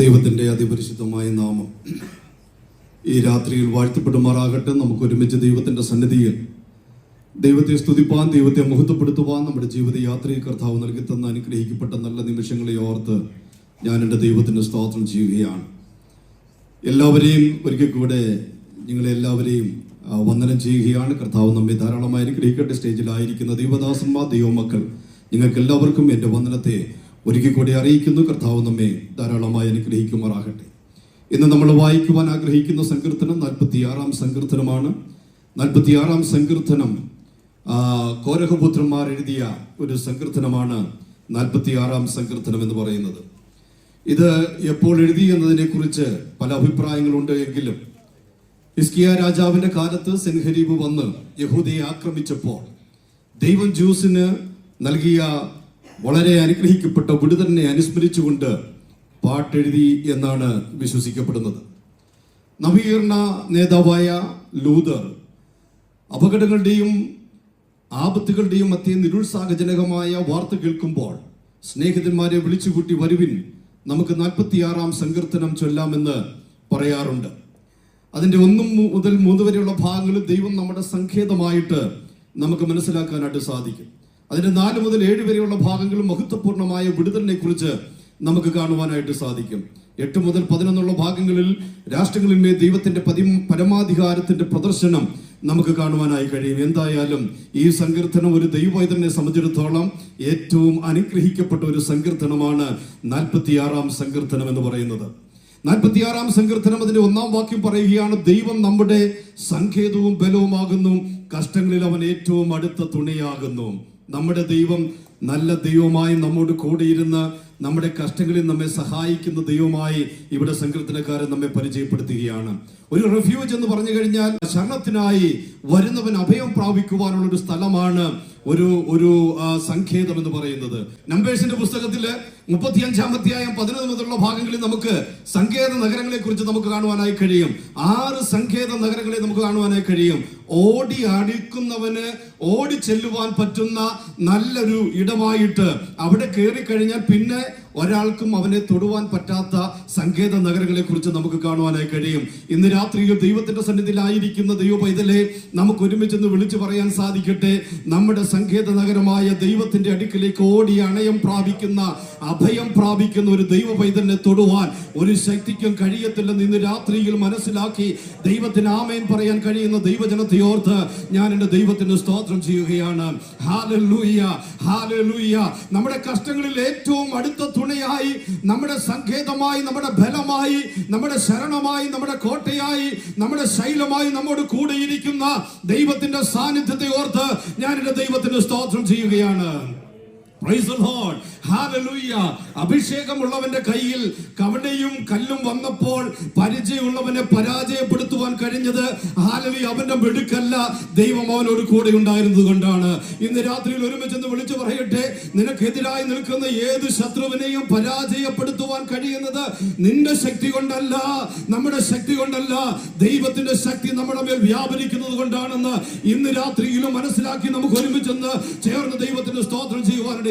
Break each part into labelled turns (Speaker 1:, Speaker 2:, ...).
Speaker 1: ദൈവത്തിന്റെ അതിപരിശുദ്ധമായ നാമം ഈ രാത്രിയിൽ വാഴ്ത്തപ്പെടുമാറാകട്ടെ. നമുക്ക് ഒരുമിച്ച് ദൈവത്തിന്റെ സന്നിധിയിൽ ദൈവത്തെ സ്തുതിപ്പാൻ ദൈവത്തെ മുഹത്വപ്പെടുത്തുവാൻ നമ്മുടെ ജീവിതയാത്രയിൽ കർത്താവ് നൽകി തന്ന അനുഗ്രഹിക്കപ്പെട്ട നല്ല നിമിഷങ്ങളെ ഓർത്ത് ഞാൻ എന്റെ ദൈവത്തിന് സ്തോത്രം ചെയ്യുകയാണ്. എല്ലാവരെയും ഒരിക്കൽ കൂടെ നിങ്ങളെ എല്ലാവരെയും വന്ദനം ചെയ്യുകയാണ്. കർത്താവ് നമ്മെ ധാരാളമായി അനുഗ്രഹിക്കട്ടെ. സ്റ്റേജിലായിരിക്കുന്ന ദൈവദാസന്മാർ ദൈവമക്കൾ നിങ്ങൾക്ക് എല്ലാവർക്കും എന്റെ വന്ദനത്തെ ഒരിക്കൽ കൂടി അറിയിക്കുന്നു കർത്താവ് നമ്മെ ധാരാളമായി അനുഗ്രഹിക്കുമാറാകട്ടെ. ഇന്ന് നമ്മൾ വായിക്കുവാൻ ആഗ്രഹിക്കുന്ന സങ്കീർത്തനം നാൽപ്പത്തിയാറാം സങ്കീർത്തനമാണ്. നാൽപ്പത്തിയാറാം സങ്കീർത്തനം കോരഹപുത്രന്മാർ എഴുതിയ ഒരു സങ്കീർത്തനമാണ് നാൽപ്പത്തിയാറാം സങ്കീർത്തനം എന്ന് പറയുന്നത്. ഇത് എപ്പോൾ എഴുതി എന്നതിനെ കുറിച്ച് പല അഭിപ്രായങ്ങളുണ്ട് എങ്കിലും ഇസ്കിയ രാജാവിന്റെ കാലത്ത് സെൻഹരീബ് വന്ന് യഹൂദയെ ആക്രമിച്ചപ്പോൾ ദൈവം ജ്യൂസിന് നൽകിയ വളരെ അനുഗ്രഹിക്കപ്പെട്ട വിടുതലിനെ അനുസ്മരിച്ചുകൊണ്ട് പാട്ടെഴുതി എന്നാണ് വിശ്വസിക്കപ്പെടുന്നത്. നവീകരണ നേതാവായ ലൂതർ അപകടങ്ങളുടെയും ആപത്തുകളുടെയും മധ്യ നിരുത്സാഹജനകമായ വാർത്ത കേൾക്കുമ്പോൾ സ്നേഹിതന്മാരെ വിളിച്ചുകൂട്ടി വരുവിൻ നമുക്ക് നാൽപ്പത്തിയാറാം സങ്കീർത്തനം ചൊല്ലാമെന്ന് പറയാറുണ്ട്. അതിന്റെ ഒന്നും മുതൽ മൂന്ന് വരെയുള്ള ഭാഗങ്ങളിൽ ദൈവം നമ്മുടെ സങ്കേതമായിട്ട് നമുക്ക് മനസ്സിലാക്കാനായിട്ട് സാധിക്കും. അതിന്റെ നാല് മുതൽ ഏഴ് വരെയുള്ള ഭാഗങ്ങൾ മഹത്വപൂർണമായ വിടുതലിനെ കുറിച്ച് നമുക്ക് കാണുവാനായിട്ട് സാധിക്കും. എട്ട് മുതൽ പതിനൊന്നുള്ള ഭാഗങ്ങളിൽ രാഷ്ട്രങ്ങളിലെ ദൈവത്തിന്റെ പതി പരമാധികാരത്തിന്റെ പ്രദർശനം നമുക്ക് കാണുവാനായി കഴിയും. എന്തായാലും ഈ സങ്കീർത്തനം ഒരു ദൈവവൈദനെ സംബന്ധിച്ചിടത്തോളം ഏറ്റവും അനുഗ്രഹിക്കപ്പെട്ട ഒരു സങ്കീർത്തനമാണ് നാൽപ്പത്തിയാറാം സങ്കീർത്തനം എന്ന് പറയുന്നത്. നാൽപ്പത്തിയാറാം സങ്കീർത്തനം അതിന്റെ ഒന്നാം വാക്യം പറയുകയാണ് ദൈവം നമ്മുടെ സങ്കേതവും ബലവുമാകുന്നു കഷ്ടങ്ങളിൽ അവൻ ഏറ്റവും അടുത്ത തുണയാകുന്നു. നമ്മുടെ ദൈവം നല്ല ദൈവമായി നമ്മോട് കൂടിയിരുന്ന് നമ്മുടെ കഷ്ടങ്ങളിൽ നമ്മെ സഹായിക്കുന്ന ദൈവമായി ഇവിടെ സങ്കീർത്തനക്കാരൻ നമ്മെ പരിചയപ്പെടുത്തുകയാണ്. ഒരു റിഫ്യൂജ് എന്ന് പറഞ്ഞു കഴിഞ്ഞാൽ ശരണത്തിനായി വരുന്നവൻ അഭയം പ്രാപിക്കുവാനുള്ള ഒരു സ്ഥലമാണ് ഒരു ഒരു സങ്കേതം എന്ന് പറയുന്നത്. നമ്പേഴ്സിന്റെ പുസ്തകത്തിൽ മുപ്പത്തിയഞ്ചാം അധ്യായം പതിനൊന്ന് മുതലുള്ള ഭാഗങ്ങളിൽ നമുക്ക് സങ്കേത നഗരങ്ങളെ കുറിച്ച് നമുക്ക് കാണുവാനായി കഴിയും. ആറ് സങ്കേത നഗരങ്ങളെ നമുക്ക് കാണുവാനായി കഴിയും. ഓടി അടുക്കുന്നവന് ഓടി ചെല്ലുവാൻ പറ്റുന്ന നല്ലൊരു ഇടമായിട്ട് അവിടെ കയറി കഴിഞ്ഞാൽ പിന്നെ ഒരാൾക്കും അവനെ തൊടുവാൻ പറ്റാത്ത സങ്കേത നഗരങ്ങളെ കുറിച്ച് നമുക്ക് കാണുവാനായി കഴിയും. ഇന്ന് രാത്രിയിൽ ദൈവത്തിന്റെ സന്നിധിയിലായിരിക്കുന്ന ദൈവ പൈതലെ നമുക്ക് ഒരുമിച്ചെന്ന് വിളിച്ചു പറയാൻ സാധിക്കട്ടെ. നമ്മുടെ സങ്കേത നഗരമായ ദൈവത്തിന്റെ അടുക്കിലേക്ക് ഓടി അണയം പ്രാപിക്കുന്ന അഭയം പ്രാപിക്കുന്ന ഒരു ദൈവ പൈതലിനെ തൊടുവാൻ ഒരു ശക്തിക്കും കഴിയത്തില്ലെന്ന് ഇന്ന് രാത്രിയിൽ മനസ്സിലാക്കി ദൈവത്തിന് ആമേൻ പറയാൻ കഴിയുന്ന ദൈവജനത്തെ ഓർത്ത് ഞാൻ എന്റെ ദൈവത്തിന് സ്തോത്രം ചെയ്യുകയാണ്. നമ്മുടെ കഷ്ടങ്ങളിൽ ഏറ്റവും അടുത്ത തുണയായി നമ്മുടെ സങ്കേതമായി നമ്മുടെ ബലമായി നമ്മുടെ ശരണമായി നമ്മുടെ കോട്ടയായി നമ്മുടെ ശൈലമായി നമ്മോട് കൂടെയിരിക്കുന്ന ദൈവത്തിന്റെ സാന്നിധ്യത്തെ ഓർത്ത് ഞാൻ എന്റെ ദൈവത്തിന് സ്തോത്രം ചെയ്യുകയാണ്. അഭിഷേകമുള്ളവന്റെ കയ്യിൽ കവണയും കല്ലും വന്നപ്പോൾ പരിചയമുള്ളവനെ പരാജയപ്പെടുത്തുവാൻ കഴിഞ്ഞത് ഹാലലി അവന്റെ മെടുക്കല്ല. ദൈവം അവനോട് കൂടെ ഉണ്ടായിരുന്നത് കൊണ്ടാണ്. ഇന്ന് രാത്രിയിൽ ഒരുമിച്ചെന്ന് വിളിച്ചു പറയട്ടെ. നിനക്കെതിരായി നിൽക്കുന്ന ഏത് ശത്രുവിനെയും പരാജയപ്പെടുത്തുവാൻ കഴിയുന്നത് നിന്റെ ശക്തി കൊണ്ടല്ല നമ്മുടെ ശക്തി കൊണ്ടല്ല. ദൈവത്തിന്റെ ശക്തി നമ്മുടെ മേൽ വ്യാപരിക്കുന്നത് കൊണ്ടാണെന്ന് ഇന്ന് രാത്രിയിലും മനസ്സിലാക്കി നമുക്ക് ഒരുമിച്ചെന്ന് ചേർന്ന് ദൈവത്തിന്റെ സ്തോത്രം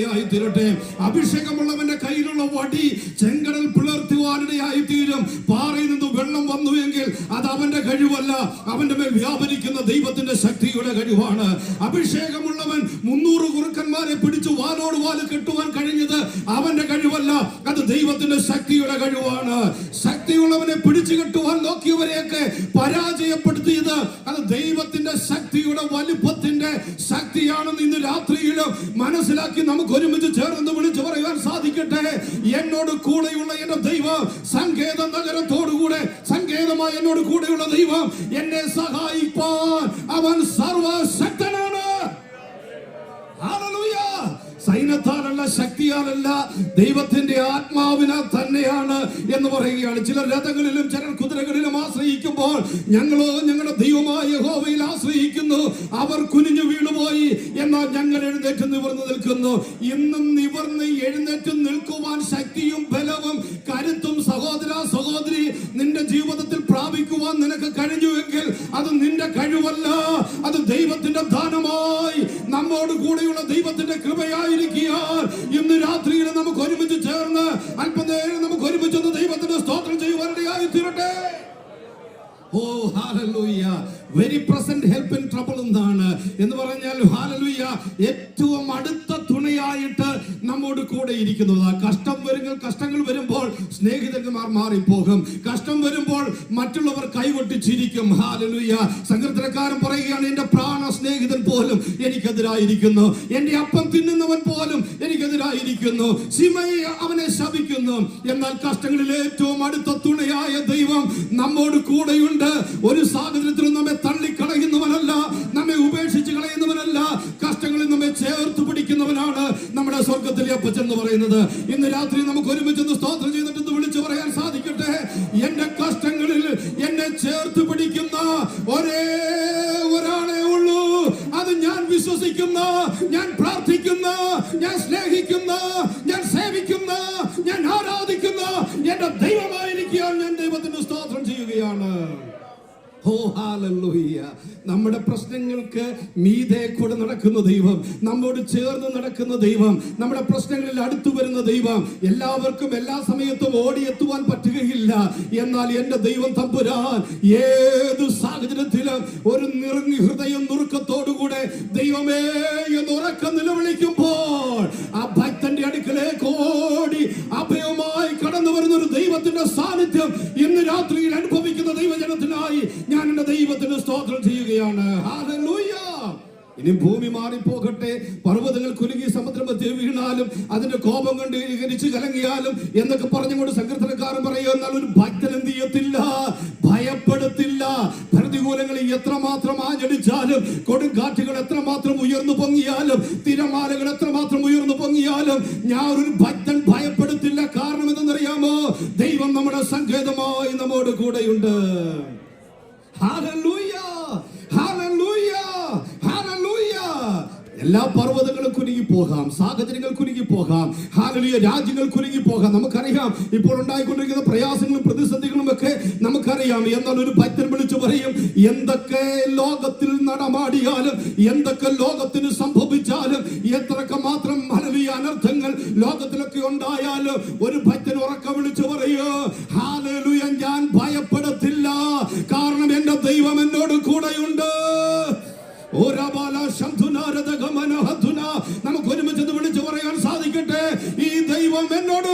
Speaker 1: ചെയ്യുവാനിടയായി തീരട്ടെ. അഭിഷേകമുള്ളവന്റെ കയ്യിലുള്ള വടി ചെങ്കടൽ പിളർത്തുവാനിടയായി തീരും പാറയിൽ നിന്ന് വെള്ളം വന്നു എങ്കിൽ അത് അവന്റെ കഴിവല്ല. അവന്റെ മേൽ വ്യാപരിക്കുന്ന ദൈവത്തിന്റെ ശക്തിയുടെ കഴിവാണ്. അഭിഷേകമുള്ളവൻ മുന്നൂറ് കുറുക്കന്മാരെ പിടിച്ചു വാലോട് വാൽ കെട്ടുവാൻ കഴിഞ്ഞത് അവന്റെ കഴിവല്ല. അത് ദൈവത്തിന്റെ ശക്തിയുടെ കഴിവാണ്. ശക്തിയുള്ളവനെ പിടിച്ചു കെട്ടുവാൻ നോക്കിയവരെയൊക്കെ പരാജയപ്പെടുത്തിയത് അത് ദൈവത്തിന്റെ ശക്തിയുടെ വലുപ്പത്തിന്റെ ശക്തിയാണെന്ന് ഇന്ന് രാത്രിയിൽ മനസ്സിലാക്കി നമുക്ക് ഒരുമിച്ച് ചേർന്ന് വിളിച്ചു പറയുവാൻ സാധിക്കട്ടെ. എന്നോട് കൂടെയുള്ള എന്റെ ദൈവം സങ്കേത നഗരത്തോടുകൂടെ സങ്കേതമായി എന്നോട് കൂടെയുള്ള ദൈവം എന്നെ സഹായിപ്പാൻ അവൻ സർവശക്തനാണ് സൈന്യത്താലല്ല ശക്തിയാലല്ല ദൈവത്തിന്റെ ആത്മാവിനാൽ തന്നെയാണ് എന്ന് പറയുകയാണ്. ചിലർ രഥങ്ങളിലും ചിലർ കുതിരകളിലും ആശ്രയിക്കുമ്പോൾ ഞങ്ങളോ ഞങ്ങളുടെ ദൈവമായ യഹോവയിൽ ആശ്രയിക്കുന്നു. അവർ കുനിഞ്ഞു വീണുപോയി. എന്നാൽ ഞങ്ങൾ എഴുന്നേറ്റ് നിവർന്നു നിൽക്കുന്നു. ഇന്നും നിവർന്ന് എഴുന്നേറ്റ് നിൽക്കുവാൻ ശക്തിയും ബലവും കരുത്തും സഹോദര സഹോദരി നിന്റെ ജീവിതത്തിൽ പ്രാപിക്കുവാൻ നിനക്ക് കഴിഞ്ഞുവെങ്കിൽ അത് നിന്റെ കഴിവല്ല. അത് ദൈവത്തിന്റെ ദാനമായി നമ്മോട് കൂടെയുള്ള ദൈവത്തിന്റെ കൃപയായിരിക്കാൻ ഇന്ന് രാത്രിയിൽ നമുക്ക് ഒരുമിച്ച് ചേർന്ന് അല്പനേരം നമുക്ക് ഒരുമിച്ച് ദൈവത്തിന്റെ സ്തോത്രം ചെയ്യുവാനിടയായി തീരട്ടെ. ഓ hallelujah very present help in trouble എന്നാണ് എന്ന് പറഞ്ഞാൽ ഹാലലൂയ ഏറ്റവും അടുത്ത തുണയായിട്ട് നമ്മോട് കൂടെ ഇരിക്കുന്നത്. കഷ്ടം വരുന്ന കഷ്ടങ്ങൾ വരുമ്പോൾ സ്നേഹിതന്മാർ മാറിപ്പോകും. കഷ്ടം വരുമ്പോൾ മറ്റുള്ളവർ കൈകൊട്ടി ചിരിക്കും ഹാലലൂയ സങ്കീർത്തനക്കാരൻ പറയുകയാണ് എന്റെ പ്രാണ സ്നേഹിതൻ പോലും എനിക്കെതിരായിരിക്കുന്നു. എന്റെ അപ്പം തിന്നുന്നവൻ പോലും എനിക്കെതിരായിരിക്കുന്നു. സിമയെ അവനെ ശപിക്കുന്നു. എന്നാൽ കഷ്ടങ്ങളിൽ ഏറ്റവും അടുത്ത തുണയായ ദൈവം നമ്മോട് കൂടെയുണ്ട്. ഹാലൂയ്യ നമ്മുടെ പ്രശ്നങ്ങൾക്ക് മീതെ കൂടെ നടക്കുന്ന ദൈവം നമ്മോട് ചേർന്ന് നടക്കുന്ന ദൈവം നമ്മുടെ പ്രശ്നങ്ങളിൽ അടുത്തു വരുന്ന ദൈവം എല്ലാവർക്കും എല്ലാ സമയത്തും ഓടിയെത്തുവാൻ പറ്റുകയില്ല. എന്നാൽ എന്റെ ദൈവം തമ്പുരാൻ ഏത് സാഹചര്യത്തിലും ഒരു നിറഞ്ഞ ഹൃദയം നുറുക്കത്തോടുകൂടെ ദൈവമേ എന്ന് ഉറക്കം നിലവിളിക്കുമ്പോൾ ആ ഭക്തന്റെ അടുക്കലേക്ക് ഓടി അഭയമായി കടന്നു വരുന്ന ഒരു ദൈവത്തിന്റെ സാന്നിധ്യം ഇന്ന് രാത്രിയിൽ അനുഭവിക്കുന്ന ദൈവജനത്തിനായി ഞാൻ എന്റെ ദൈവത്തിന് സ്തോത്രം ചെയ്യുകയാണ്. ഹല്ലേലൂയ ഇനി ഭൂമി മാറിപ്പോകട്ടെ പർവതങ്ങൾ കുലുങ്ങി സമുദ്രമധ്യ വീണാലും അതിന്റെ കോപം കൊണ്ട് ഇരിച്ച് കലങ്ങിയാലും എന്നൊക്കെ പറഞ്ഞുകൊണ്ട് സങ്കീർത്തനക്കാരൻ പറയുക എന്നാൽ ഒരു ഭക്തൻ എന്ത് ചെയ്യത്തില്ല? ഭയപ്പെടുത്തില്ല. പ്രതികൂലങ്ങൾ എത്രമാത്രം ആഞ്ഞടിച്ചാലും കൊടുങ്കാറ്റുകൾ എത്രമാത്രം ഉയർന്നു പൊങ്ങിയാലും തിരമാലകൾ എത്രമാത്രം ഉയർന്നു പൊങ്ങിയാലും ഞാൻ ഒരു ഭക്തൻ ഭയപ്പെടുത്തില്ല. കാരണം എന്തെന്നറിയാമോ? ദൈവം നമ്മുടെ സങ്കേതമായി നമ്മോട് കൂടെയുണ്ട്. ഹല്ലേലൂയ! എല്ലാ പർവതങ്ങളും കുരുങ്ങി പോകാം സാഹചര്യങ്ങൾ കുരുങ്ങി പോകാം ഹാലലിയ രാജ്യങ്ങൾ കുരുങ്ങി പോകാം. നമുക്കറിയാം ഇപ്പോൾ ഉണ്ടായിക്കൊണ്ടിരിക്കുന്ന പ്രയാസങ്ങളും പ്രതിസന്ധികളും ഒക്കെ നമുക്കറിയാം. എന്നാൽ ഒരു ഭക്തൻ വിളിച്ചു പറയും? എന്തൊക്കെ ലോകത്തിൽ നടമാടിയാലും എന്തൊക്കെ ലോകത്തിന് സംഭവിച്ചാലും എത്രയൊക്കെ മാത്രം ഹലലിയ അനർത്ഥങ്ങൾ ലോകത്തിലൊക്കെ ഉണ്ടായാലും ഒരു ഭക്തൻ ഉറക്കം വിളിച്ചു പറയൂ ഹാലലുയ ഞാൻ ഭയപ്പെടത്തില്ല. കാരണം എന്റെ ദൈവം എന്നോട് കൂടെയുണ്ട്. നമുക്ക് ഒരുമിച്ച് വിളിച്ചു പറയാൻ സാധിക്കട്ടെ. ഈ ദൈവം എന്നോട്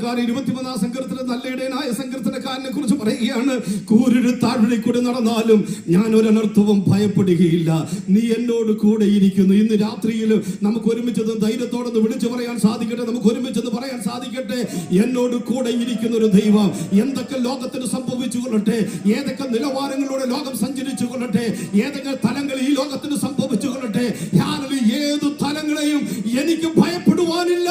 Speaker 1: സങ്കീർത്തനക്കാരൻ ഇരുപത്തിമൂന്നാം സങ്കീർത്തന നല്ല ഇടയനായ സങ്കീർത്തനക്കാരനെ കുറിച്ച് പറയുകയാണ്. കൂരിട് താഴ്വഴി കൂടെ നടന്നാലും ഞാൻ ഒരനർത്ഥവും ഭയപ്പെടുകയില്ല. നീ എന്നോട് കൂടെ ഇരിക്കുന്നു. ഇന്ന് രാത്രിയിൽ നമുക്ക് ഒരുമിച്ചത് ധൈര്യത്തോടെ ഒന്ന് വിളിച്ചു പറയാൻ സാധിക്കട്ടെ. നമുക്ക് ഒരുമിച്ചത് പറയാൻ സാധിക്കട്ടെ. എന്നോട് കൂടെ ഇരിക്കുന്ന ഒരു ദൈവം എന്തൊക്കെ ലോകത്തിന് സംഭവിച്ചു കൊള്ളട്ടെ ഏതൊക്കെ നിലവാരങ്ങളിലൂടെ ലോകം സഞ്ചരിച്ചു കൊള്ളട്ടെ ഏതൊക്കെ തലങ്ങൾ ഈ ലോകത്തിന് സംഭവിച്ചു കൊള്ളട്ടെ ഞാനൊരു ഏത് തലങ്ങളെയും എനിക്ക് ഭയപ്പെടുവാനില്ല.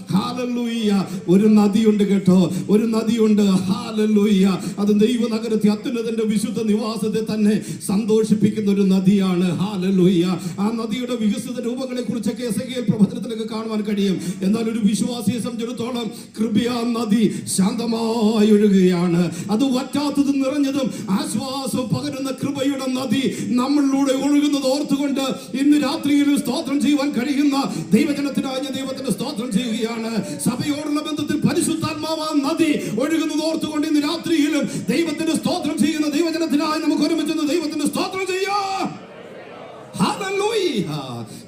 Speaker 1: ഒരു നദിയുണ്ട് കേട്ടോ. ഒരു നദിയുണ്ട്. ഹാലൂയ്യ അത് ദൈവനഗരത്തെ അത്യുന്നതന്റെ വിശുദ്ധ നിവാസത്തെ തന്നെ സന്തോഷിപ്പിക്കുന്ന ഒരു നദിയാണ്. ഹാലൂയ്യ ആ നദിയുടെ വികസിത രൂപങ്ങളെ കുറിച്ചൊക്കെ എസ് എ പ്രവചനത്തിലൊക്കെ കാണുവാൻ കഴിയും. എന്നാൽ ഒരു വിശ്വാസിയെ സംബന്ധിച്ചിടത്തോളം കൃപയ നദി ശാന്തമായി ഒഴുകുകയാണ്. അത് വറ്റാത്തതും നിറഞ്ഞതും ആശ്വാസം പകരുന്ന കൃപയുടെ നദി നമ്മളിലൂടെ ഒഴുകുന്നത് ഓർത്തുകൊണ്ട് ഇന്ന് രാത്രിയിൽ സ്തോത്രം ചെയ്യുവാൻ കഴിയുന്ന ദൈവജനത്തിനായ ദൈവത്തിന്റെ സ്തോത്രം ചെയ്യുകയാണ്. സഭയോടുള്ള ബന്ധത്തിൽ പരിശുദ്ധാത്മാവാ നദി ഒഴുകുന്നത് ഓർത്തുകൊണ്ട് ഇന്ന് രാത്രിയിലും ദൈവത്തിന്റെ സ്തോത്രം ചെയ്യുന്ന ദൈവജനത്തിനായി നമുക്ക് ഒരുമിച്ച് ദൈവത്തിന്റെ സ്തോത്രം ചെയ്യാം.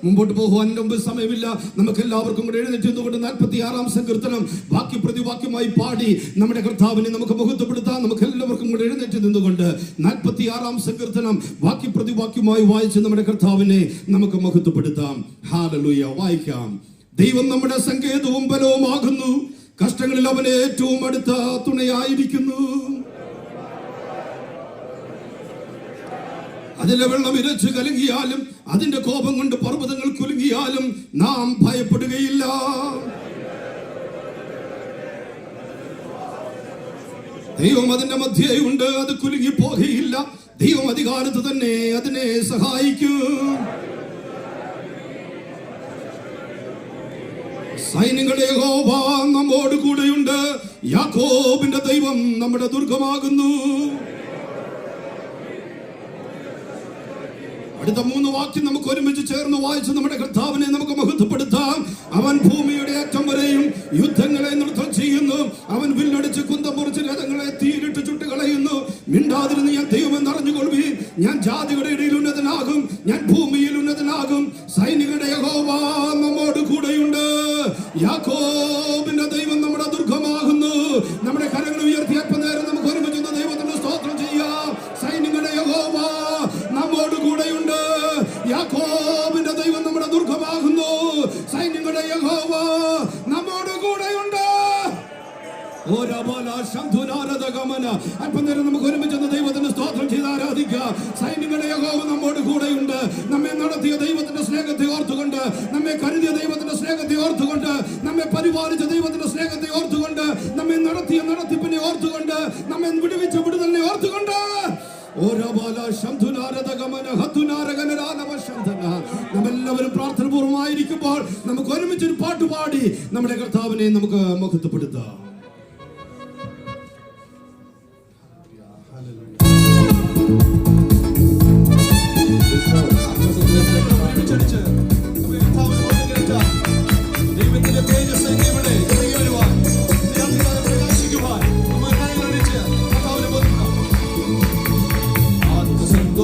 Speaker 1: മുമ്പോട്ട് പോകുവാൻ മുമ്പ് സമയമില്ല. നമുക്ക് എല്ലാവർക്കും കൂടെ എഴുന്നേറ്റ് നിന്നുകൊണ്ട് നാൽപ്പത്തി ആറാം സങ്കീർത്തനം വാക്യ പ്രതിവാക്യമായി പാടി നമ്മുടെ കർത്താവിനെ നമുക്ക് മുഹത്വപ്പെടുത്താം. നമുക്ക് എല്ലാവർക്കും കൂടെ എഴുന്നേറ്റ് നിന്നുകൊണ്ട് നാൽപ്പത്തി ആറാം സങ്കീർത്തനം വാക്യ പ്രതിവാക്യമായി വായിച്ച് നമ്മുടെ കർത്താവിനെ നമുക്ക് മഹത്വപ്പെടുത്താം. ഹാലലൂയ വായിക്കാം. ദൈവം നമ്മുടെ സങ്കേതവും ബലവുമാകുന്നു കഷ്ടങ്ങളിൽ അവൻ ഏറ്റവും അടുത്ത തുണയായിരിക്കുന്നു. അതിലെ വെള്ളം ഇരച്ചു കലങ്ങിയാലും അതിന്റെ കോപം കൊണ്ട് പർവതങ്ങൾ കുലുങ്ങിയാലും നാം ഭയപ്പെടുകയില്ല. ദൈവം അതിന്റെ മധ്യേ ഉണ്ട് അത് കുലുങ്ങി പോകുകയില്ല ദൈവം അധികാരത്ത് തന്നെ അതിനെ സഹായിക്കും. സൈന്യങ്ങളുടെ യഹോവ നമ്മോട് കൂടെയുണ്ട്. യാക്കോബിന്റെ ദൈവം നമ്മുടെ ദുർഗമാകുന്നു. അടുത്ത മൂന്ന് വാക്യം നമുക്ക് ഒരുമിച്ച് ചേർന്ന് വായിച്ച് നമ്മുടെ കർത്താവിനെ നമുക്ക് മഹത്വപ്പെടുത്താം. അവൻ ഭൂമിയുടെ അറ്റം വരെയും യുദ്ധങ്ങളെ നൃത്തം ചെയ്യുന്നു. അവൻ വില്ലടിച്ച് കുന്തം മുറിച്ച് രഥങ്ങളെ തീരിട്ട് ചുട്ട് കളയുന്നു മിണ്ടാതിരുന്ന് ഞാൻ ദൈവം അറിഞ്ഞുകൊള്ളി ഞാൻ ജാതികളുടെ ഇടയിൽ ഉന്നതനാകും. ഞാൻ ഭൂമിയിൽ ഉന്നതനാകും. സൈനികരുടെ യഹോവ നമ്മോട് കൂടെയുണ്ട്. യാക്കോബിന്റെ ദൈവം വിടുവിച്ച വിടുതലിനെ ഓർത്തുകൊണ്ട് ഓരോ ബാല. നമ്മെല്ലാവരും പ്രാർത്ഥനപൂർവമായിരിക്കുമ്പോൾ നമുക്ക് ഒരുമിച്ച് ഒരു പാട്ട് പാടി നമ്മുടെ കർത്താവിനെ നമുക്ക് മഹത്വപ്പെടുത്താം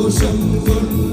Speaker 1: Samvarna